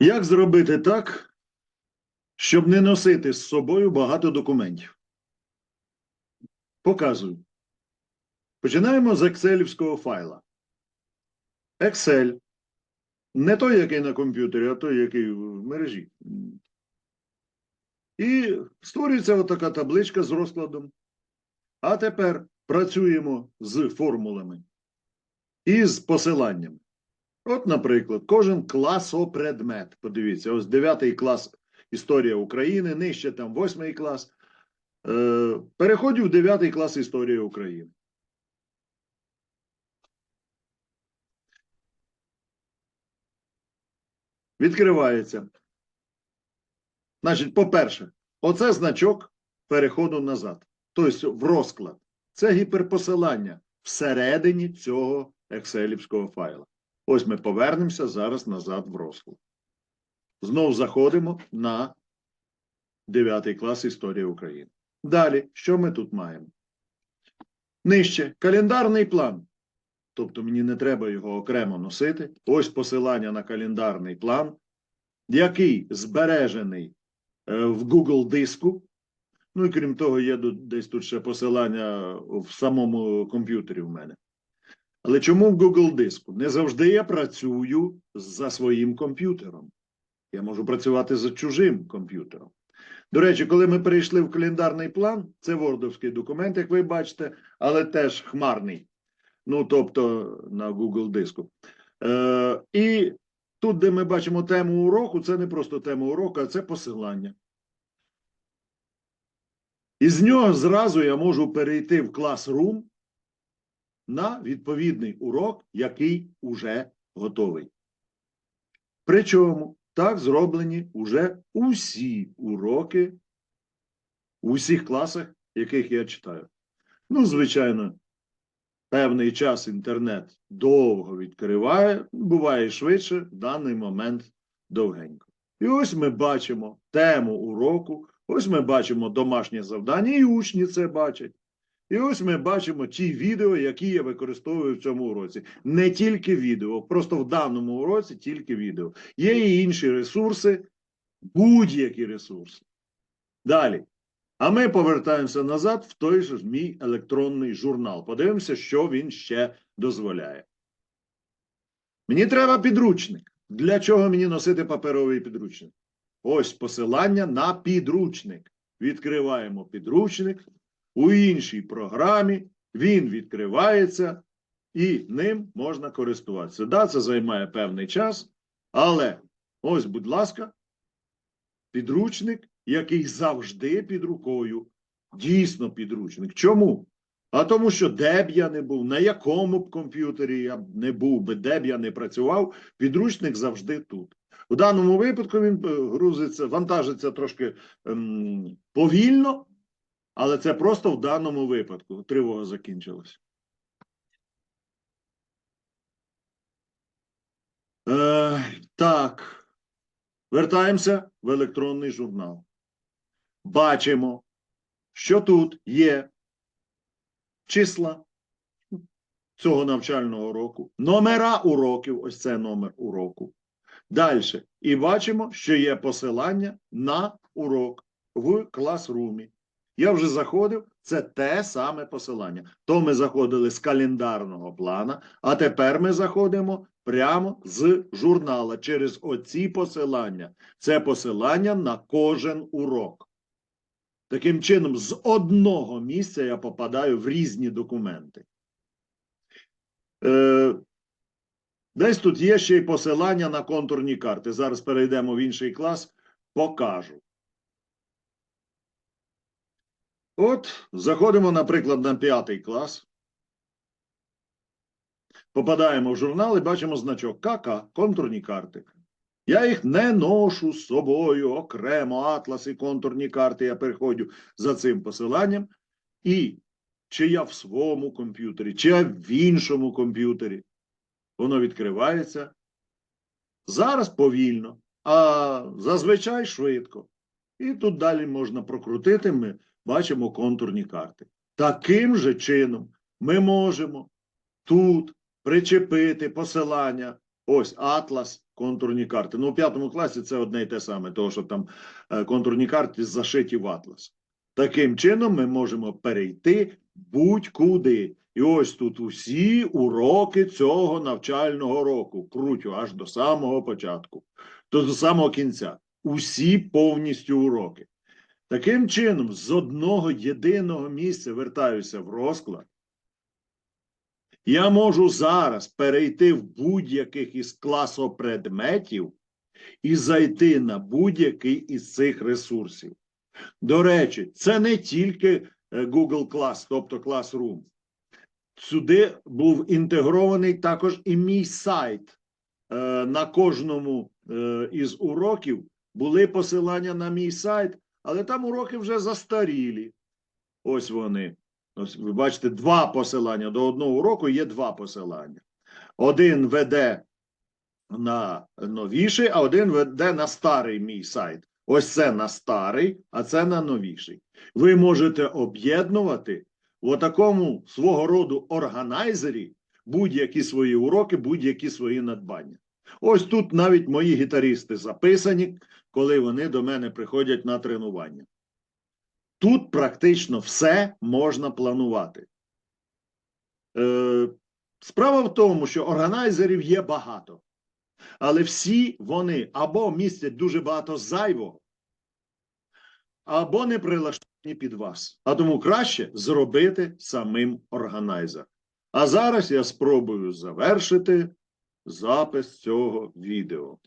Як зробити так, щоб не носити з собою багато документів? Показую. Починаємо з екселівського файла. Excel. Не той, який на комп'ютері, а той, який в мережі. І створюється отака табличка з розкладом. А тепер працюємо з формулами і з посиланнями. От, наприклад, кожен класопредмет. Подивіться, ось 9 клас Історія України, нижче там 8 клас. Е, переходжу в 9 клас Історія України. Відкривається. Значить, по-перше, оце значок переходу назад. Тобто в розклад. Це гіперпосилання всередині цього екселівського файла. Ось ми повернемося зараз назад в розклад. Знову заходимо на 9 клас Історія України. Далі, що ми тут маємо? Нижче календарний план. Тобто мені не треба його окремо носити. Ось посилання на календарний план, який збережений е, в Google диску. Ну і крім того, є десь тут ще посилання в самому комп'ютері в мене. Але чому в Google диску? Не завжди я працюю за своїм комп'ютером. Я можу працювати за чужим комп'ютером. До речі, коли ми перейшли в календарний план, це вордовський документ, як ви бачите, але теж хмарний. Ну, тобто на Google диску. Е, і тут, де ми бачимо тему уроку, це не просто тема уроку, а це посилання. І з нього зразу я можу перейти в Classroom на відповідний урок, який уже готовий. Причому так зроблені уже усі уроки у всіх класах, яких я читаю. Ну, звичайно, певний час інтернет довго відкриває, буває швидше, в даний момент довгенько. І ось ми бачимо тему уроку, ось ми бачимо домашнє завдання, і учні це бачать. І ось ми бачимо ті відео, які я використовую в цьому уроці. Не тільки відео, просто в даному уроці тільки відео. Є і інші ресурси, будь-які ресурси. Далі. А ми повертаємося назад в той же мій електронний журнал. Подивимося, що він ще дозволяє. Мені треба підручник. Для чого мені носити паперовий підручник? Ось посилання на підручник. Відкриваємо підручник. У іншій програмі він відкривається і ним можна користуватися. Да, це займає певний час, але ось, будь ласка, підручник, який завжди під рукою. Дійсно підручник. Чому? А тому, що де б я не був, на якому б комп'ютері я б не був би, де б я не працював, підручник завжди тут. У даному випадку він е, грузиться, вантажиться трошки ем, повільно, але це просто в даному випадку. Тривога закінчилась. Е, так. Вертаємося в електронний журнал. Бачимо, що тут є числа цього навчального року, номера уроків, ось це номер уроку. Далі. І бачимо, що є посилання на урок в класрумі. Я вже заходив, це те саме посилання. То ми заходили з календарного плана, а тепер ми заходимо прямо з журнала через оці посилання. Це посилання на кожен урок. Таким чином, з одного місця я попадаю в різні документи. Е, десь тут є ще й посилання на контурні карти. Зараз перейдемо в інший клас, покажу. От, заходимо, наприклад, на п'ятий клас. Попадаємо в журнал і бачимо значок КК, контурні карти. Я їх не ношу з собою окремо, атлас і контурні карти. Я переходжу за цим посиланням. І чи я в своєму комп'ютері, чи я в іншому комп'ютері, воно відкривається. Зараз повільно, а зазвичай швидко. І тут далі можна прокрутити. Ми бачимо контурні карти. Таким же чином ми можемо тут причепити посилання. Ось атлас контурні карти. Ну, у п'ятому класі це одне й те саме, тому що там е, контурні карти зашиті в атлас. Таким чином ми можемо перейти будь-куди. І ось тут усі уроки цього навчального року. Крутю аж до самого початку, до самого кінця. Усі повністю уроки. Таким чином, з одного єдиного місця вертаюся в розклад. Я можу зараз перейти в будь-яких із класопредметів і зайти на будь-який із цих ресурсів. До речі, це не тільки е, Google Class, тобто Classroom. Сюди був інтегрований також і мій сайт. Е, На кожному е, із уроків були посилання на мій сайт, але там уроки вже застарілі. Ось вони. Ось ви бачите, два посилання. До одного уроку є два посилання. Один веде на новіший, а один веде на старий мій сайт. Ось це на старий, а це на новіший. Ви можете об'єднувати в такому свого роду органайзері будь-які свої уроки, будь-які свої надбання. Ось тут навіть мої гітаристи записані, коли вони до мене приходять на тренування. Тут практично все можна планувати. Е, справа в тому, що органайзерів є багато, але всі вони або містять дуже багато зайвого, або не прилаштовані під вас. А тому краще зробити самим органайзер. А зараз я спробую завершити запис цього відео.